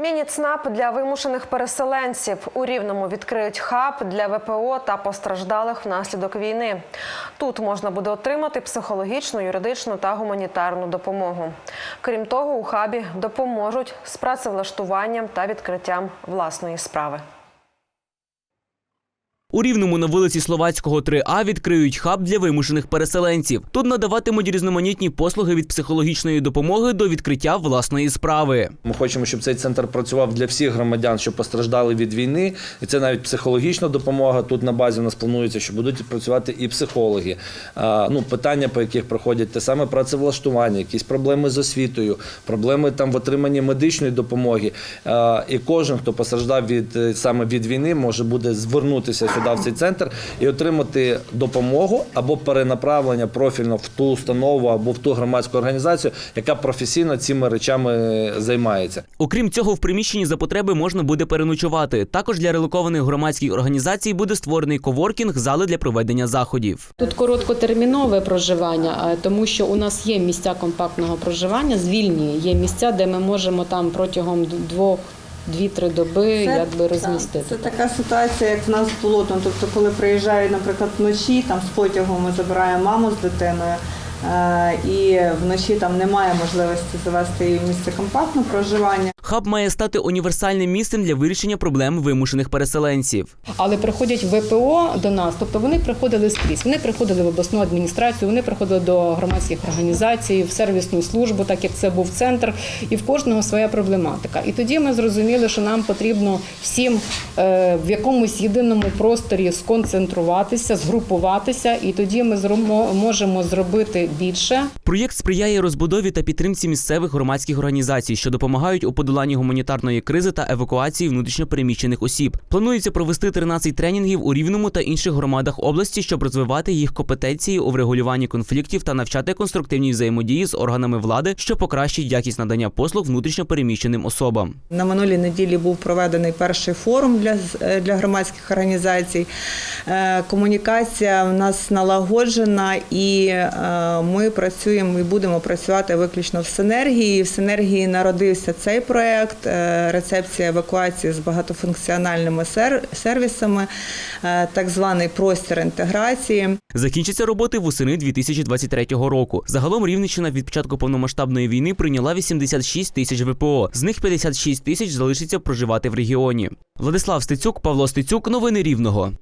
Міні-ЦНАП для вимушених переселенців у Рівному відкриють хаб для ВПО та постраждалих внаслідок війни. Тут можна буде отримати психологічну, юридичну та гуманітарну допомогу. Крім того, у хабі допоможуть з працевлаштуванням та відкриттям власної справи. У Рівному на вулиці Словацького 3А відкриють хаб для вимушених переселенців. Тут надаватимуть різноманітні послуги від психологічної допомоги до відкриття власної справи. Ми хочемо, щоб цей центр працював для всіх громадян, що постраждали від війни, і це навіть психологічна допомога. Тут на базі у нас планується, що будуть працювати і психологи. Ну, питання, по яких проходять те саме працевлаштування, якісь проблеми з освітою, проблеми там в отриманні медичної допомоги. І кожен, хто постраждав від е, саме від війни, може буде звернутися сюди в цей центр і отримати допомогу або перенаправлення профільно в ту установу або в ту громадську організацію, яка професійно цими речами займається. Окрім цього, в приміщенні за потреби можна буде переночувати. Також для релокованих громадських організацій буде створений коворкінг, зали для проведення заходів. Тут короткотермінове проживання, а тому що у нас є місця компактного проживання, звільні є місця, де ми можемо там протягом двох. Дві-три доби якби розмістити. Це така ситуація, як в нас було. Ну, тобто, коли приїжджають, наприклад, вночі, там з потягу ми забираємо маму з дитиною, і вночі там немає можливості завести її в місце компактного проживання. Хаб має стати універсальним місцем для вирішення проблем вимушених переселенців. Але приходять ВПО до нас, тобто вони приходили скрізь. Вони приходили в обласну адміністрацію, вони приходили до громадських організацій, в сервісну службу, так як це був центр, і в кожного своя проблематика. І тоді ми зрозуміли, що нам потрібно всім е, в якомусь єдиному просторі сконцентруватися, згрупуватися, і тоді ми можемо зробити більше. Проєкт сприяє розбудові та підтримці місцевих громадських організацій, що допомагають у подоланні гуманітарної кризи та евакуації внутрішньопереміщених осіб. Планується провести 13 тренінгів у Рівному та інших громадах області, щоб розвивати їх компетенції у врегулюванні конфліктів та навчати конструктивній взаємодії з органами влади, що покращить якість надання послуг внутрішньопереміщеним особам. На минулій неділі був проведений перший форум для, з- для громадських організацій. Е, Комунікація в нас налагоджена, і е, ми працюємо і будемо працювати виключно в синергії. В синергії народився цей проект е, рецепція евакуації з багатофункціональними сервісами, е, так званий простір інтеграції. Закінчаться роботи восени 2023 року. Загалом Рівненщина від початку повномасштабної війни прийняла 86 тисяч ВПО. З них 56 тисяч залишиться проживати в регіоні. Владислав Стецюк, Павло Стецюк. Новини Рівного.